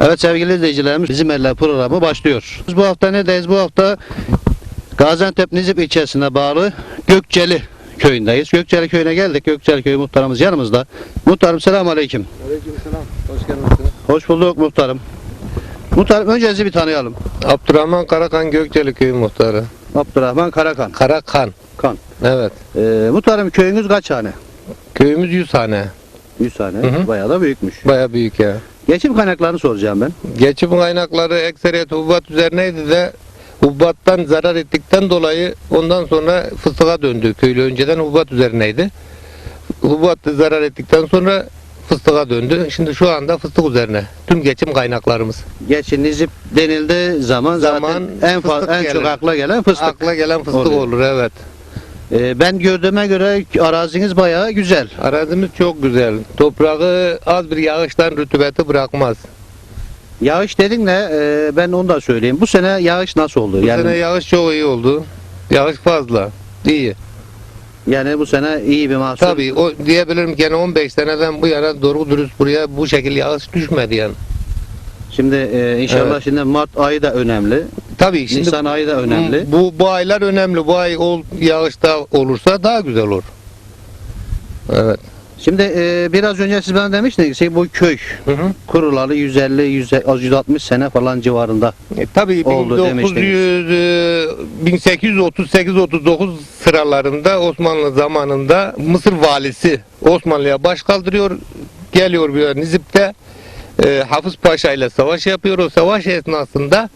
Evet sevgili izleyicilerimiz bizim eller programı başlıyor. Biz bu hafta neredeyiz? Bu hafta Gaziantep Nizip ilçesine bağlı Gökçeli köyündeyiz. Gökçeli köyüne geldik. Gökçeli köyü muhtarımız yanımızda. Muhtarım selamun aleyküm. Aleykümselam. Hoş geldiniz. Hoş bulduk muhtarım. Muhtarım önce sizi bir tanıyalım. Abdurrahman Karakan Gökçeli Köyü muhtarı. Abdurrahman Karakan. Karakan. Kan. Evet. Ee, muhtarım köyünüz kaç hane? Köyümüz 100 hane. 100 tane. Hı hı. Bayağı da büyükmüş. Baya büyük ya. Geçim kaynaklarını soracağım ben. Geçim kaynakları ekseriyet hububat üzerineydi de hububattan zarar ettikten dolayı ondan sonra fıstığa döndü. Köylü önceden hububat üzerineydi. Hububat zarar ettikten sonra fıstığa döndü. Şimdi şu anda fıstık üzerine. Tüm geçim kaynaklarımız. Geçin Nizip denildiği zaman, Zaman zaten en, en çok akla gelen fıstık. Akla gelen fıstık Oluyor. olur evet. Ee, ben gördüğüme göre araziniz bayağı güzel. Arazimiz çok güzel. Toprağı az bir yağıştan rütubeti bırakmaz. Yağış dedin de e, ben onu da söyleyeyim. Bu sene yağış nasıl oldu? Bu yani sene yağış çok iyi oldu. Yağış fazla. İyi. yani bu sene iyi bir mahsul. Tabii o diyebilirim ki yani 15 seneden bu yana doğru dürüst buraya bu şekilde yağış düşmedi yani. Şimdi e, inşallah Evet. şimdi Mart ayı da önemli. Tabii şimdi Nisan ayı da önemli. Bu bu aylar önemli. Bu ay ol, yağışta olursa daha güzel olur. Evet. Şimdi e, biraz önce siz bana demiştiniz ki bu köy Hı hı. kurulalı 150 100 160 sene falan civarında. E, tabii Oldu 1900 e, 1838-39 sıralarında Osmanlı zamanında Mısır valisi Osmanlı'ya baş kaldırıyor. Geliyor bir Nizip'te e, Hafız Paşa ile savaş yapıyor. O savaş esnasında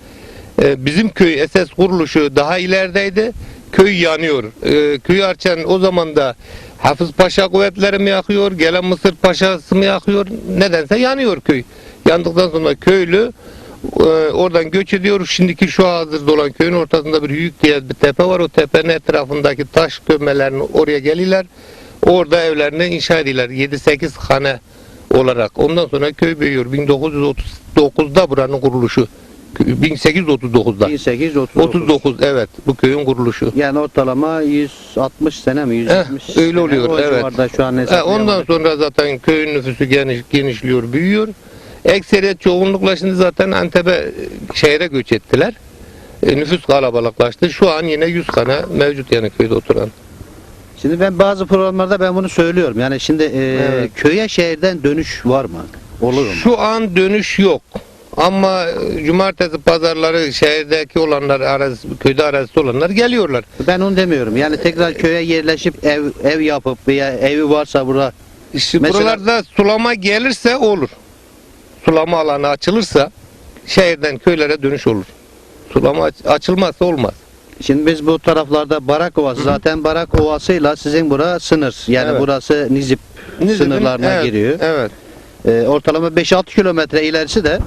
e, bizim köy SS kuruluşu daha ilerideydi. Köy yanıyor. E, köyü açan o zaman da Hafız Paşa kuvvetleri mi yakıyor, gelen Mısır Paşası mı yakıyor, nedense yanıyor köy. Yandıktan sonra köylü e, oradan göç ediyor. Şimdiki şu hazırda olan köyün ortasında bir büyük diye bir tepe var. O tepenin etrafındaki taş gömelerini oraya geliyorlar. Orada evlerini inşa ediyorlar. 7-8 hane olarak. Ondan sonra köy büyüyor. 1939'da buranın kuruluşu. 1839'da. 1839. 39 evet bu köyün kuruluşu. Yani ortalama 160 sene mi? 170 öyle sene, oluyor, o evet. şu an E, hesaplayamadım. ondan sonra zaten köyün nüfusu geniş, genişliyor, büyüyor. Ekseriyet çoğunlukla şimdi zaten Antep'e e, şehre göç ettiler. E, nüfus kalabalıklaştı. Şu an yine 100 tane mevcut yani köyde oturan. Şimdi ben bazı programlarda ben bunu söylüyorum. Yani şimdi e, Evet. köye şehirden dönüş var mı? Olur mu? Şu an dönüş yok. Ama e, cumartesi pazarları şehirdeki olanlar, arazi, köyde arazisi olanlar geliyorlar. Ben onu demiyorum. Yani tekrar köye yerleşip ev ev yapıp veya evi varsa bura İşte Mesela- buralarda sulama gelirse olur. Sulama alanı açılırsa şehirden köylere dönüş olur. Sulama aç- açılmazsa olmaz. Şimdi biz bu taraflarda Barak Ovası zaten Barak Ovası'yla sizin bura sınır. Yani Evet. burası Nizip Nizip'in- sınırlarına evet, giriyor. Evet. Ee, ortalama 5-6 kilometre ilerisi de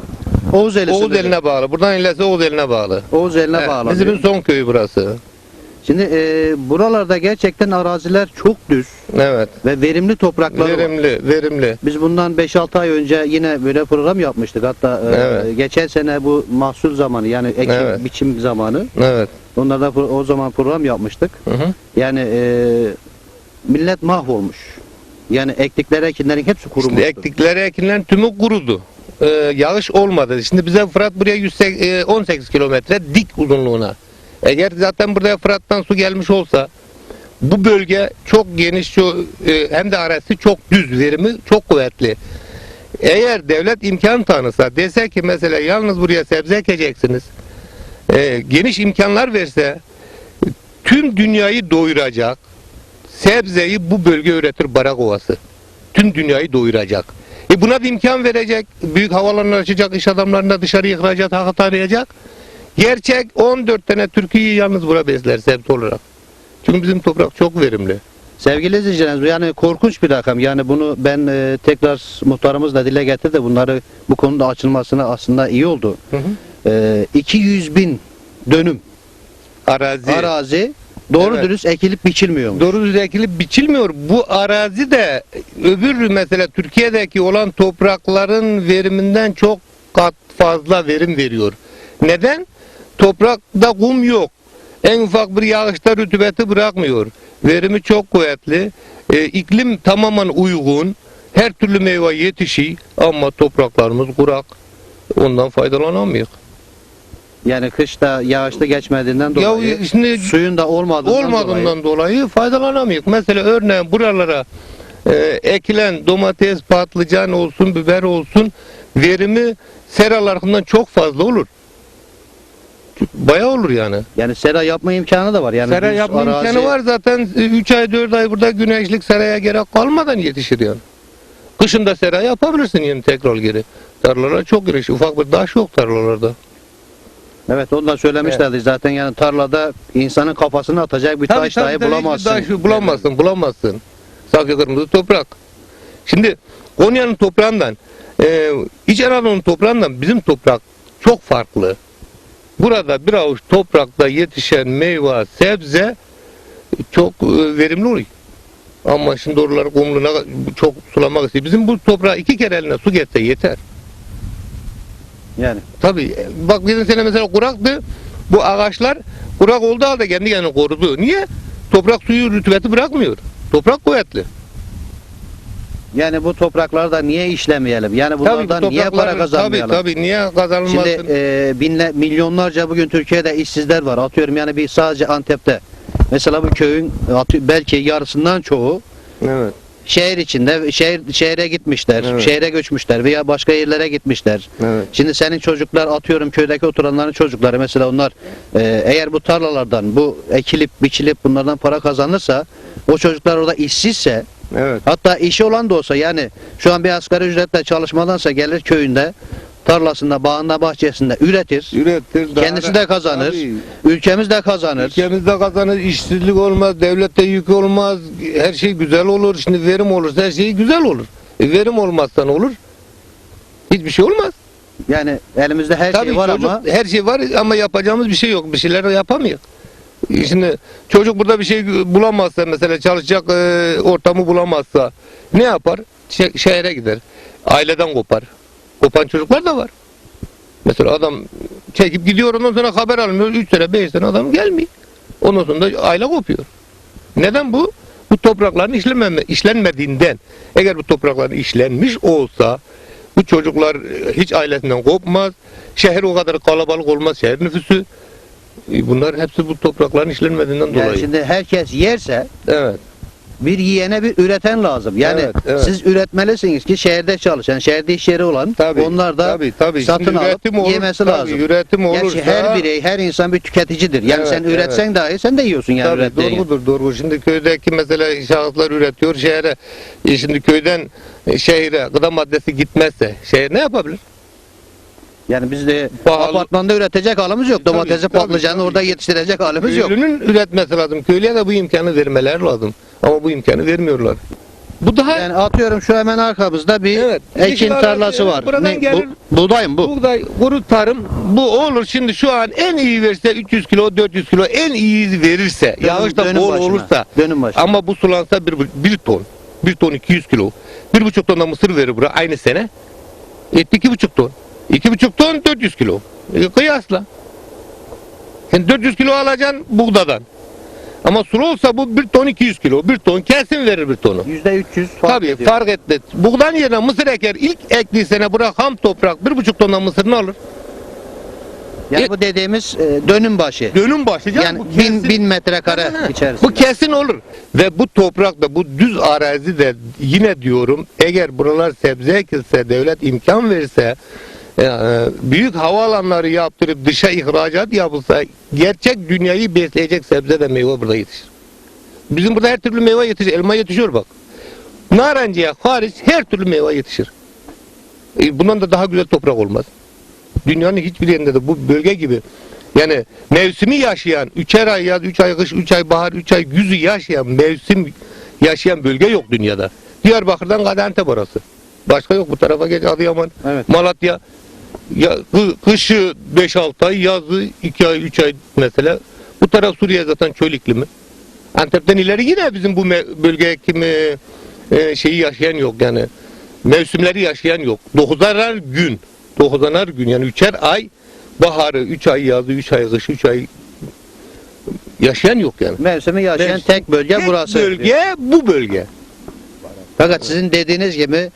Oğuz sınırı. eline bağlı. Buradan ilerisi Oğuz eline bağlı. Oğuz eline Evet, bağlanıyor. Nizip'in son köyü burası. Şimdi e, buralarda gerçekten araziler çok düz Evet. ve verimli topraklar var. Verimli, verimli. Biz bundan 5-6 ay önce yine böyle program yapmıştık. Hatta e, Evet. geçen sene bu mahsul zamanı yani ekim Evet. biçim zamanı. Evet. Onlarda o zaman program yapmıştık. Hı hı. Yani e, millet mahvolmuş. Yani ektikleri ekinlerin hepsi kurumuş. Şimdi ektikleri ekinlerin tümü kurudu. Ee, yağış olmadı. Şimdi bize Fırat buraya 108, e, 18 kilometre dik uzunluğuna. Eğer zaten buraya Fırat'tan su gelmiş olsa bu bölge çok geniş e, hem de arası çok düz verimi çok kuvvetli. Eğer devlet imkan tanısa dese ki mesela yalnız buraya sebze ekeceksiniz. e, geniş imkanlar verse tüm dünyayı doyuracak sebzeyi bu bölge üretir Barak Ovası tüm dünyayı doyuracak. E buna da imkan verecek. Büyük havalarını açacak, iş adamlarına dışarı ihracat hakkı tanıyacak. Gerçek 14 tane Türkiye'yi yalnız bura besler sebze olarak. Çünkü bizim toprak çok verimli. Sevgili izleyicilerimiz yani korkunç bir rakam. Yani bunu ben e, tekrar muhtarımızla dile getirdi. Bunları bu konuda açılmasına aslında iyi oldu. Hı hı. E, 200 bin dönüm Arazi. arazi doğru Evet. dürüst ekilip biçilmiyor. Doğru düz ekilip biçilmiyor. Bu arazi de öbür mesela Türkiye'deki olan toprakların veriminden çok kat fazla verim veriyor. Neden? Toprakta kum yok. En ufak bir yağışta rütubeti bırakmıyor. Verimi çok kuvvetli. Ee, iklim tamamen uygun. Her türlü meyve yetişiyor ama topraklarımız kurak. Ondan faydalanamıyor. Yani kışta yağışlı geçmediğinden Ya dolayı şimdi suyun da olmadığından, olmadığından dolayı. dolayı, faydalanamıyor. Mesela örneğin buralara e, ekilen domates, patlıcan olsun, biber olsun verimi seralarından çok fazla olur. Bayağı olur yani. Yani sera yapma imkanı da var. Yani Sera yapma arazi- imkanı var zaten 3 ay 4 ay burada güneşlik seraya gerek kalmadan yetişir yani. Kışında sera yapabilirsin yeni tekrar geri. Tarlalar çok geniş. Ufak bir taş yok tarlalarda. Evet onu da söylemişlerdi zaten yani tarlada insanın kafasını atacak bir taş dahi hiçbir bulamazsın. taş bulamazsın, bulamazsın. Safya kırmızı toprak. Şimdi Konya'nın toprağından, e, İç Anadolu'nun toprağından bizim toprak çok farklı. Burada bir avuç toprakta yetişen meyve, sebze çok e, verimli oluyor. Ama şimdi oraları kumluğuna çok sulamak istiyor. Bizim bu toprağa iki kere eline su geçse yeter. Yani Tabii e, bak bizim sene mesela kuraktı. Bu ağaçlar kurak olduğu halde kendi kendini korudu. Niye? Toprak suyu rütubeti bırakmıyor. Toprak kuvvetli. Yani bu topraklarda niye işlemeyelim? Yani Tabii bu bunlardan niye para kazanmayalım? Tabii tabii niye kazanılmasın? Şimdi e, binle, milyonlarca bugün Türkiye'de işsizler var. Atıyorum yani bir sadece Antep'te. Mesela bu köyün belki yarısından çoğu evet. şehir içinde şehir şehre gitmişler, Evet. şehre göçmüşler veya başka yerlere gitmişler. Evet. Şimdi senin çocuklar atıyorum köydeki oturanların çocukları mesela onlar e, eğer bu tarlalardan bu ekilip biçilip bunlardan para kazanırsa o çocuklar orada işsizse Evet. hatta işi olan da olsa yani şu an bir asgari ücretle çalışmadansa gelir köyünde tarlasında, bağında, bahçesinde üretir. Ürettir. daha Kendisi de kazanır. Tabii. Ülkemiz de kazanır. Ülkemizde kazanır, işsizlik olmaz, devlette yük olmaz, her şey güzel olur. Şimdi verim olursa her şey güzel olur. E, verim olmazsa ne olur? Hiçbir şey olmaz. Yani elimizde her Tabii şey var çocuk, ama her şey var ama yapacağımız bir şey yok. Bir şeyler yapamıyor. Şimdi çocuk burada bir şey bulamazsa mesela çalışacak e, ortamı bulamazsa ne yapar? Şe- şehre gider. Aileden kopar. Kopan çocuklar da var. Mesela adam çekip gidiyor ondan sonra haber almıyor. 3 sene 5 sene adam gelmiyor. Ondan sonra da aile kopuyor. Neden bu? Bu toprakların işlenmeme, işlenmediğinden. Eğer bu toprakların işlenmiş olsa bu çocuklar hiç ailesinden kopmaz. Şehir o kadar kalabalık olmaz. Şehir nüfusu. E, Bunlar hepsi bu toprakların işlenmediğinden yani dolayı. şimdi herkes yerse Evet. bir yiyene bir üreten lazım. Yani Evet, evet. siz üretmelisiniz ki şehirde çalışan, şehirde iş yeri olan Tabii. onlar da tabii, tabii. satın Şimdi alıp olur, yemesi tabii, lazım. Üretim olursa Gerçi her birey, her insan bir tüketicidir. Yani Evet, sen üretsen dahi sen de yiyorsun yani Tabii ürettiğini. doğrudur doğru. Şimdi köydeki mesela şahıslar üretiyor şehre. E şimdi köyden şehire gıda maddesi gitmezse şehir ne yapabilir? Yani biz de Pahalı- apartmanda üretecek halimiz yok. Tabii, Domatesi, tabii, patlıcanı tabii. orada yetiştirecek halimiz yok. Köylünün üretmesi lazım. Köylüye de bu imkanı vermeler lazım. Ama bu imkanı vermiyorlar. Bu daha Yani atıyorum şu hemen arkamızda bir Evet. ekin tarlası var. buradan Ne, bu, gelir. buğday mı bu? buğday, kuru tarım bu olur. Şimdi şu an en iyi verse 300 kilo 400 kilo en iyi verirse yağış da Dönüm bol başına, olursa Dönüm başına. ama bu sulansa bir, bir ton bir ton 200 kilo bir buçuk ton da mısır verir bura aynı sene etti iki buçuk ton iki buçuk ton 400 kilo e, kıyasla sen 400 kilo alacaksın buğdadan ama sulu olsa bu bir ton 200 kilo bir ton kesin verir bir tonu Yüzde 300 fark Tabii ediyor. fark etti. Buğdan yerine mısır eker. ilk ektiği sene bırak ham toprak bir buçuk tondan mısırını alır. Yani E- bu dediğimiz e, dönüm başı. Dönüm başlayacak. Yani bu bin, kesin. bin metrekare Ha, içerisinde. Bu kesin olur. Ve bu toprakta bu düz arazide yine diyorum eğer buralar sebze ekilse devlet imkan verirse e, büyük havaalanları yaptırıp dışa ihracat yapılsa gerçek dünyayı besleyecek sebze ve meyve burada yetişir. Bizim burada her türlü meyve yetişir. Elma yetişiyor bak. Narenciye hariç her türlü meyve yetişir. E, bundan da daha güzel toprak olmaz. Dünyanın hiçbir yerinde de bu bölge gibi yani mevsimi yaşayan, üçer ay yaz, üç ay kış, üç ay bahar, üç ay güzü yaşayan, mevsim yaşayan bölge yok dünyada. Diyarbakır'dan Gaziantep orası. Başka yok bu tarafa geç Adıyaman, Evet. Malatya. Ya, kı- kışı 5-6 ay, yazı 2 ay, 3 ay mesela. Bu taraf Suriye zaten çöl iklimi. Antep'ten ileri yine bizim bu me- bölge kimi e, şeyi yaşayan yok yani. Mevsimleri yaşayan yok. Dokuzanar gün. Dokuzanar gün yani üçer ay baharı, üç ay yazı, üç ay kışı, üç ay yaşayan yok yani. Mevsimi yaşayan Mevsim- tek bölge Tek burası. bölge bu bölge. Fakat sizin dediğiniz gibi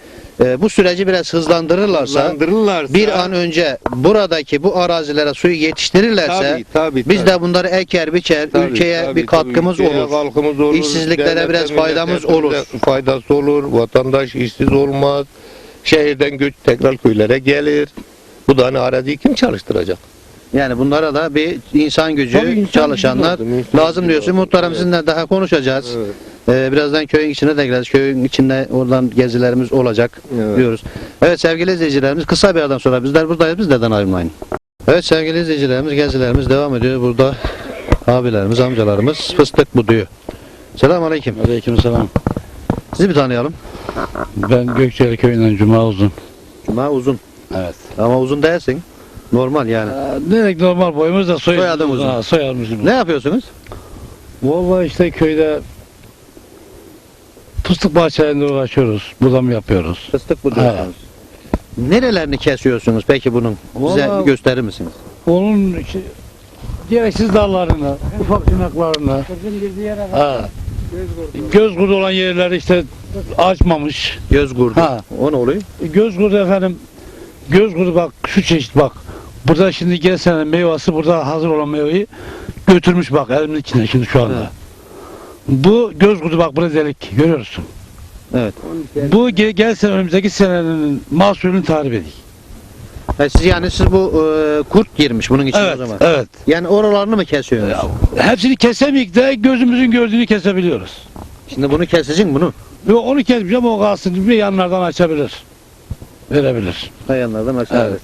e, bu süreci biraz hızlandırırlarsa Hızlandırırlarsa bir an önce buradaki bu arazilere suyu yetiştirirlerse tabii, tabii, biz tabii. de bunları eker biçer Tabii, ülkeye tabii, bir katkımız tabii. Olur. katkımız olur. İşsizliklere biraz faydamız olur. Faydası olur. Vatandaş işsiz olmaz. Şehirden göç tekrar köylere gelir. Bu da hani araziyi kim çalıştıracak? Yani bunlara da bir insan gücü Tabii insan çalışanlar gücü lazım, insan lazım gücü diyorsun. Muhtarım Evet. sizinle daha konuşacağız. Evet. Ee, birazdan köyün içine de gireceğiz. Köyün içinde oradan gezilerimiz olacak Evet. diyoruz. Evet sevgili izleyicilerimiz kısa bir aradan sonra bizler buradayız. Bizlerden ayrılmayın. Evet sevgili izleyicilerimiz gezilerimiz devam ediyor. Burada abilerimiz, amcalarımız fıstık buduyor. Selamun aleyküm. Aleykümselam. Sizi bir tanıyalım. Ben Gökçeli köyünden Cuma Uzun. Cuma uzun. Evet. Ama uzun değilsin. Normal yani. Ne demek normal boyumuz da soyadımız. Soyadımız. Ha, soyadımız. Ne yapıyorsunuz? Vallahi işte köyde fıstık bahçelerinde uğraşıyoruz. Budam yapıyoruz. Fıstık buduyorsunuz. Nerelerini kesiyorsunuz peki bunun? Bize Vallahi- gösterir misiniz? Onun içi- gereksiz dallarını, ufak tırnaklarını, ha, göz kurdu olan yerleri işte açmamış. Göz kurdu. Ha. O ne oluyor? Göz kurdu efendim, göz kurdu bak şu çeşit bak. Burada şimdi gelsene meyvesi burada hazır olan meyveyi götürmüş bak elimin içinde şimdi şu anda. Bu göz kurdu bak burada delik görüyorsun. Evet. Bu ge- gelsene önümüzdeki senenin mahsulünü tarif edeyim. Ha, siz yani siz bu e, kurt girmiş bunun içine o Evet, zaman. evet. Yani oralarını mı kesiyorsunuz? Hepsini kesemeyik de gözümüzün gördüğünü kesebiliyoruz. Şimdi bunu kesecek bunu. Ve onu kesmeyeceğim o kalsın bir yanlardan açabilir. Verebilir. Kayanlardan aşağı. Evet.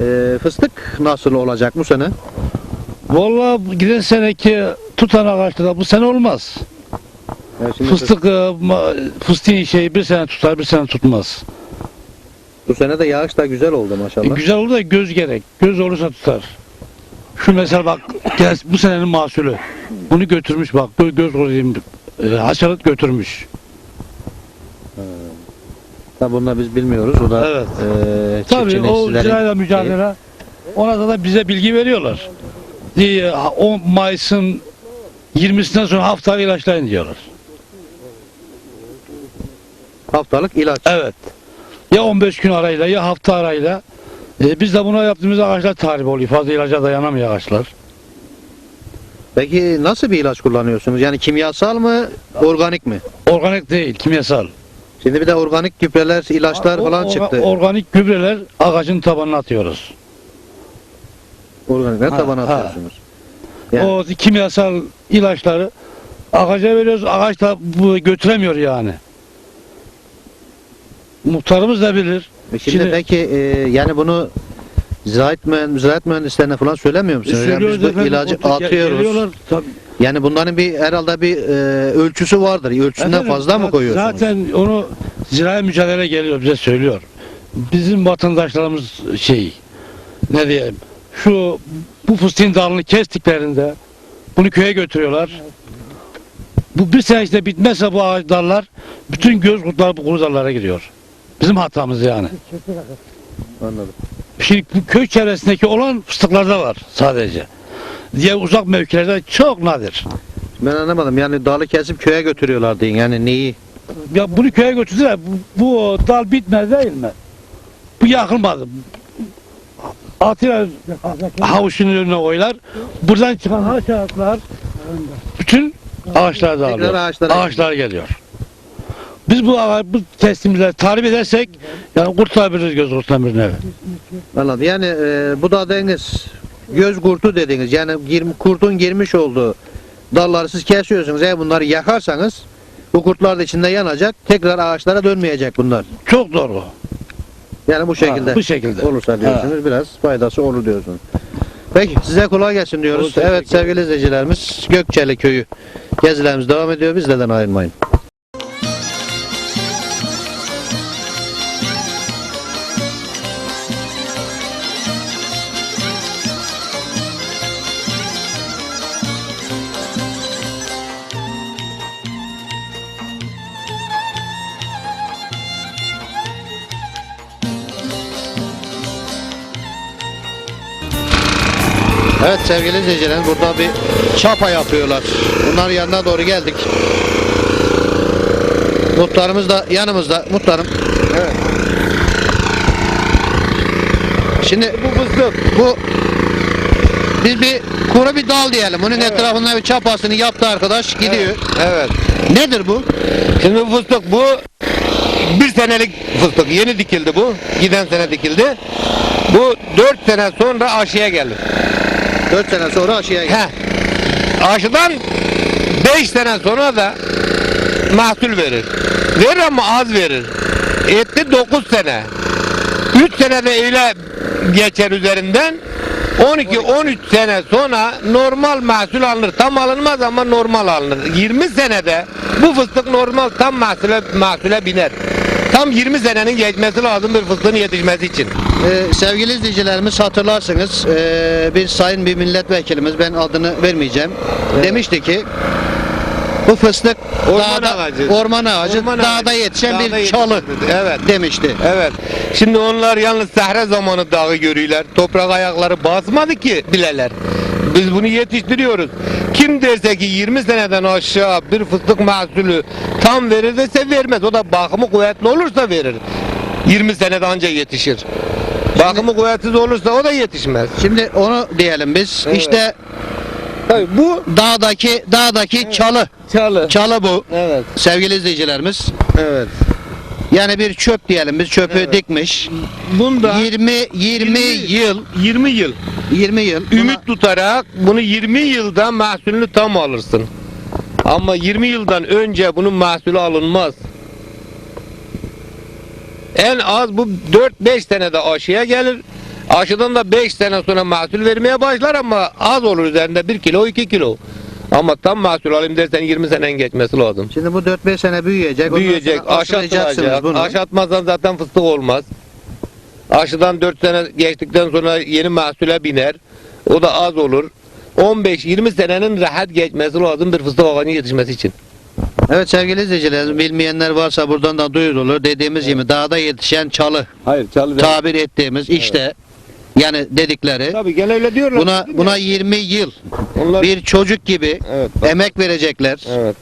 E, fıstık nasıl olacak bu sene? Vallahi giden seneki tutan ağaçta bu sene olmaz. Yani şimdi Fıstık e, ma- fıstığın şeyi bir sene tutar bir sene tutmaz. Bu sene de yağış da güzel oldu E, maşallah. güzel olur da göz gerek. Göz olursa tutar. Şu mesela bak gel- bu senenin mahsulü. Bunu götürmüş bak göz, göz koyayım. E, haşerat götürmüş. Tabi bunları biz bilmiyoruz. O da Evet. e, Tabii çiftçinin, o işçilerin- ziraatla mücadele ona da, da bize bilgi veriyorlar. Diye, ha, 10 Mayıs'ın 20'sinden sonra haftalık ilaçlayın diyorlar. haftalık ilaç. Evet. Ya 15 gün arayla ya hafta arayla. E, biz de buna yaptığımız ağaçlar tahrip oluyor. Fazla ilaca dayanamıyor ağaçlar. Peki nasıl bir ilaç kullanıyorsunuz? Yani kimyasal mı, organik mi? Organik değil, kimyasal. Şimdi bir de organik gübreler, ilaçlar O- falan orga- çıktı. Organik gübreler ağacın tabanına atıyoruz. Organikler tabana atıyorsunuz. Yani- O kimyasal ilaçları ağaca veriyoruz. Ağaç da bu götüremiyor yani. Muhtarımız da bilir. E Şimdi, Şimdi- peki e, yani bunu ziraat, mühen, ziraat mühendislerine falan söylemiyor musunuz? Yani biz bu efendim, ilacı atıyoruz. Tabii. Yani bunların bir herhalde bir e, ölçüsü vardır. Ölçüsünden Efendim, fazla mı koyuyorsunuz? Zaten onu zirai mücadele geliyor bize söylüyor. Bizim vatandaşlarımız şey ne diyeyim şu bu fıstığın dalını kestiklerinde bunu köye götürüyorlar. Bu bir sene içinde bitmezse bu ağaç dallar bütün göz kurtları bu kuru dallara giriyor. Bizim hatamız yani. Anladım. Şimdi bu köy çevresindeki olan fıstıklarda var sadece. Diğer uzak mevkilerde çok nadir. Ben anlamadım. Yani dalı kesip köye götürüyorlar deyin. Yani neyi? Ya bunu köye götürdüler. Bu, bu dal bitmez değil mi? Bu yakılmadı. Atıyor havuçun önüne oylar. Buradan çıkan haşeratlar bütün ağaçlar dağılıyor. ağaçlara Ağaçlar geliyor. Biz bu ağa- bu teslimleri tarif edersek yani kurtarabiliriz göz kurtlan bir nevi. Anladım. Yani e, bu da deniz göz kurtu dediniz. Yani gir, kurtun girmiş olduğu dalları siz kesiyorsunuz. Eğer bunları yakarsanız bu kurtlar da içinde yanacak. Tekrar ağaçlara dönmeyecek bunlar. Çok doğru. Yani bu şekilde. Ha, bu şekilde. olursa diyorsunuz biraz faydası olur diyorsunuz. Peki size kolay gelsin diyoruz. Olsun, evet sevgili izleyicilerimiz Gökçeli köyü gezilerimiz devam ediyor. Bizlerden ayrılmayın. Evet sevgili izleyicilerimiz burada bir çapa yapıyorlar. Bunların yanına doğru geldik. Muhtarımız da yanımızda. Muhtarım. Evet. Şimdi Bu fıstık. bu biz bir kuru bir dal diyelim. Bunun etrafında bir çapasını yaptı arkadaş gidiyor. Evet. Nedir bu? Şimdi bu fıstık bu bir senelik fıstık. Yeni dikildi bu. Giden sene dikildi. Bu dört sene sonra aşıya gelir. 4 sene sonra aşıya geldi. He. Aşıdan 5 sene sonra da mahsul verir. Verir ama az verir. Etti 9 sene. 3 sene de öyle geçer üzerinden. 12-13 sene sonra normal mahsul alınır. Tam alınmaz ama normal alınır. 20 senede bu fıstık normal tam mahsule, mahsule biner. Tam 20 senenin geçmesi lazım bir fıstığın yetişmesi için. Ee, sevgili izleyicilerimiz hatırlarsınız ee, bir sayın bir milletvekilimiz ben adını vermeyeceğim demişti ki bu fıstık Orman dağda, ağacı. orman ağacı Orman dağda ağacı. yetişen Dağda bir çalı. Evet. demişti. Evet. Şimdi onlar yalnız sahra zamanı dağı görüyorlar. Toprak ayakları basmadı ki bileler. Biz bunu yetiştiriyoruz. Kim derse ki 20 seneden aşağı bir fıstık mahsulü tam verir dese vermez. O da bakımı kuvvetli olursa verir. 20 senede anca yetişir. Bakımı kuvvetsiz olursa o da yetişmez. Şimdi onu diyelim biz. Evet. İşte Tabii bu dağdaki dağdaki çalı. çalı. Çalı bu. Evet. Sevgili izleyicilerimiz. Evet. Yani bir çöp diyelim biz çöpü Evet. dikmiş. Bunda 20 20 yıl 20 yıl 20 yıl buna- Ümit tutarak bunu 20 yılda mahsulünü tam alırsın. Ama 20 yıldan önce bunun mahsulü alınmaz. En az bu 4-5 senede aşıya gelir. Aşıdan da 5 sene sonra mahsul vermeye başlar ama az olur üzerinde 1 kilo 2 kilo. Ama tam mahsul alayım dersen 20 senenin geçmesi lazım. Şimdi bu 4-5 sene büyüyecek. Büyüyecek, aşatılacak. bunu. Aşatmazsan zaten fıstık olmaz. Aşıdan 4 sene geçtikten sonra yeni mahsule biner. O da az olur. 15-20 senenin rahat geçmesi lazım bir fıstık ağacının yetişmesi için. Evet sevgili izleyiciler bilmeyenler varsa buradan da duyurulur. Dediğimiz gibi dağda yetişen çalı Hayır, çalı tabir ettiğimiz işte yani dedikleri Tabii gene öyle diyorlar. buna buna 20 yıl Onlar bir çocuk gibi Evet. emek verecekler. Evet.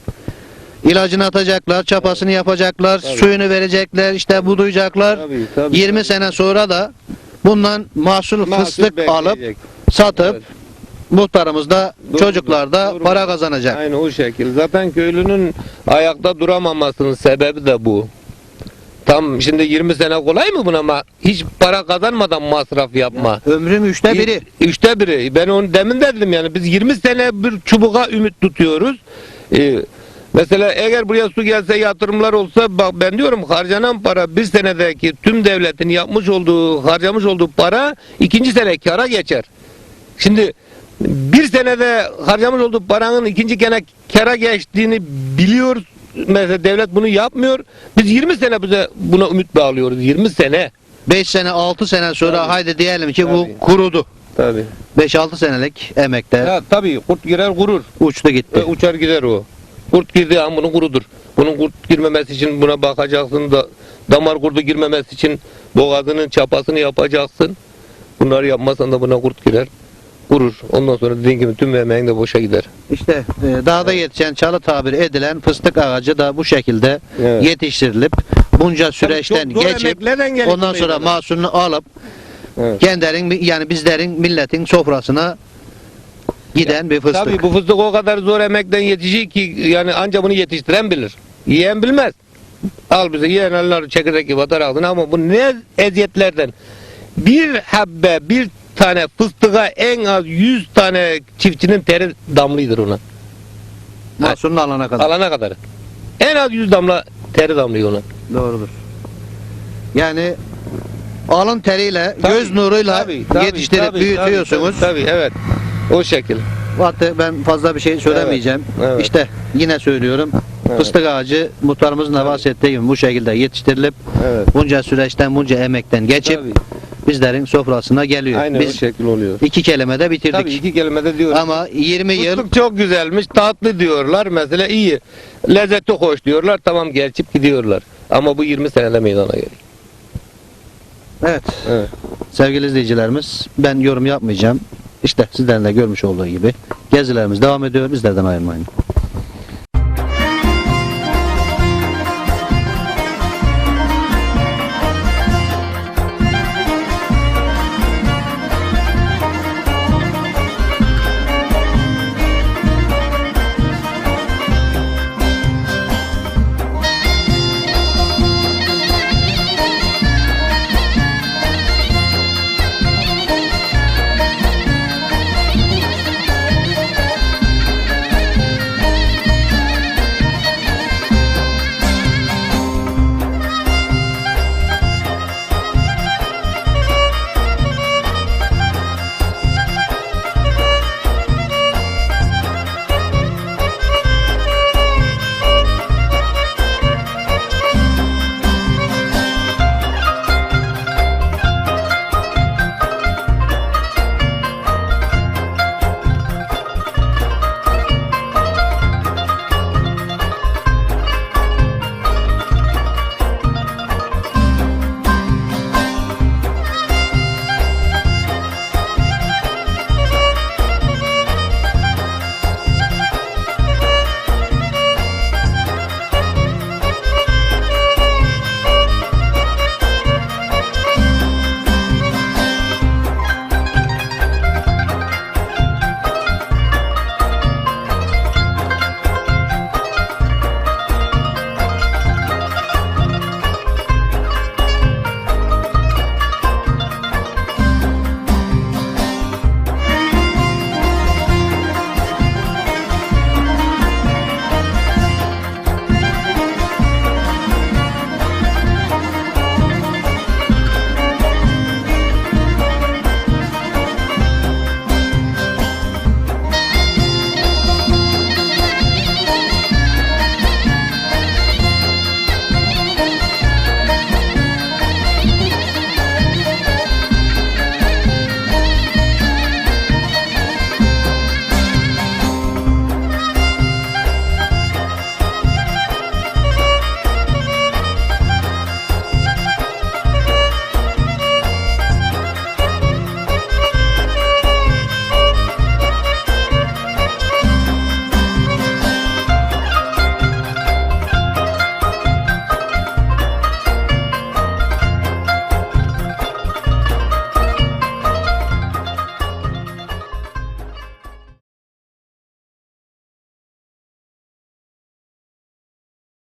ilacını atacaklar, çapasını yapacaklar, Tabii. suyunu verecekler, işte buduyacaklar. Tabii, tabii. 20 sene sonra da bundan mahsul Mahsul fıstık alıp bekleyecek. satıp Evet. muhtarımız da Doğrudur, çocuklar da doğrudur. para kazanacak. Aynı o şekil. Zaten köylünün ayakta duramamasının sebebi de bu. Tam şimdi 20 sene kolay mı buna ama hiç para kazanmadan masraf yapma. Ömrüm üçte biri. Üçte biri. Ben onu demin de dedim yani biz 20 sene bir çubuğa ümit tutuyoruz. Ee, mesela eğer buraya su gelse yatırımlar olsa bak ben diyorum harcanan para bir senedeki tüm devletin yapmış olduğu harcamış olduğu para ikinci sene kara geçer. Şimdi bir senede harcamış olduğu paranın ikinci kere kara geçtiğini biliyoruz. Mesela devlet bunu yapmıyor. Biz 20 sene bize buna ümit bağlıyoruz. 20 sene. 5 sene 6 sene sonra Tabii. haydi diyelim ki Tabii. bu kurudu. Tabii. 5-6 senelik emekte Ya tabii kurt girer gurur. uçtu gitti. E, uçar gider o. Kurt girdiği an bunun kurudur. Bunun kurt girmemesi için buna bakacaksın da damar kurdu girmemesi için boğazının çapasını yapacaksın. Bunları yapmazsan da buna kurt girer. Kurur. Ondan sonra dediğin gibi tüm emeğin de boşa gider. İşte e, dağda yetişen çalı tabir edilen fıstık ağacı da bu şekilde Evet. yetiştirilip bunca süreçten geçip ondan sonra meydana. mahsulünü alıp Evet. kendilerin yani bizlerin milletin sofrasına giden bir fıstık. Tabii bu fıstık o kadar zor emekten yetişecek ki yani anca bunu yetiştiren bilir. Yiyen bilmez. Al bize yiyen eller çekirdek gibi atar ağzına ama bu ne eziyetlerden. Bir habbe bir tane fıstığa en az 100 tane çiftçinin teri damlıydır ona. Mahsulünü alana kadar. Alana kadar. En az 100 damla teri damlıyor ona. Doğrudur. Yani alın teriyle, Tabii, göz nuruyla tabii, tabii, yetiştirip tabii, büyütüyorsunuz. Tabii, tabii, evet. O şekil. Hatta ben fazla bir şey söylemeyeceğim. evet. İşte yine söylüyorum. Evet. Fıstık ağacı muhtarımızın da bahsettiği gibi bu şekilde yetiştirilip Evet. bunca süreçten bunca emekten geçip Tabii. Bizlerin sofrasına geliyor. Aynen o Biz şekil oluyor. iki kelimede bitirdik. Tabii iki kelimede diyoruz. Ama 20 yıl Fıstık çok güzelmiş, tatlı diyorlar mesela iyi. Lezzeti hoş diyorlar, tamam geçip gidiyorlar. Ama bu 20 senede meydana geliyor. evet Evet. sevgili izleyicilerimiz ben yorum yapmayacağım. İşte sizlerin de görmüş olduğu gibi gezilerimiz devam ediyor. Bizlerden ayrılmayın.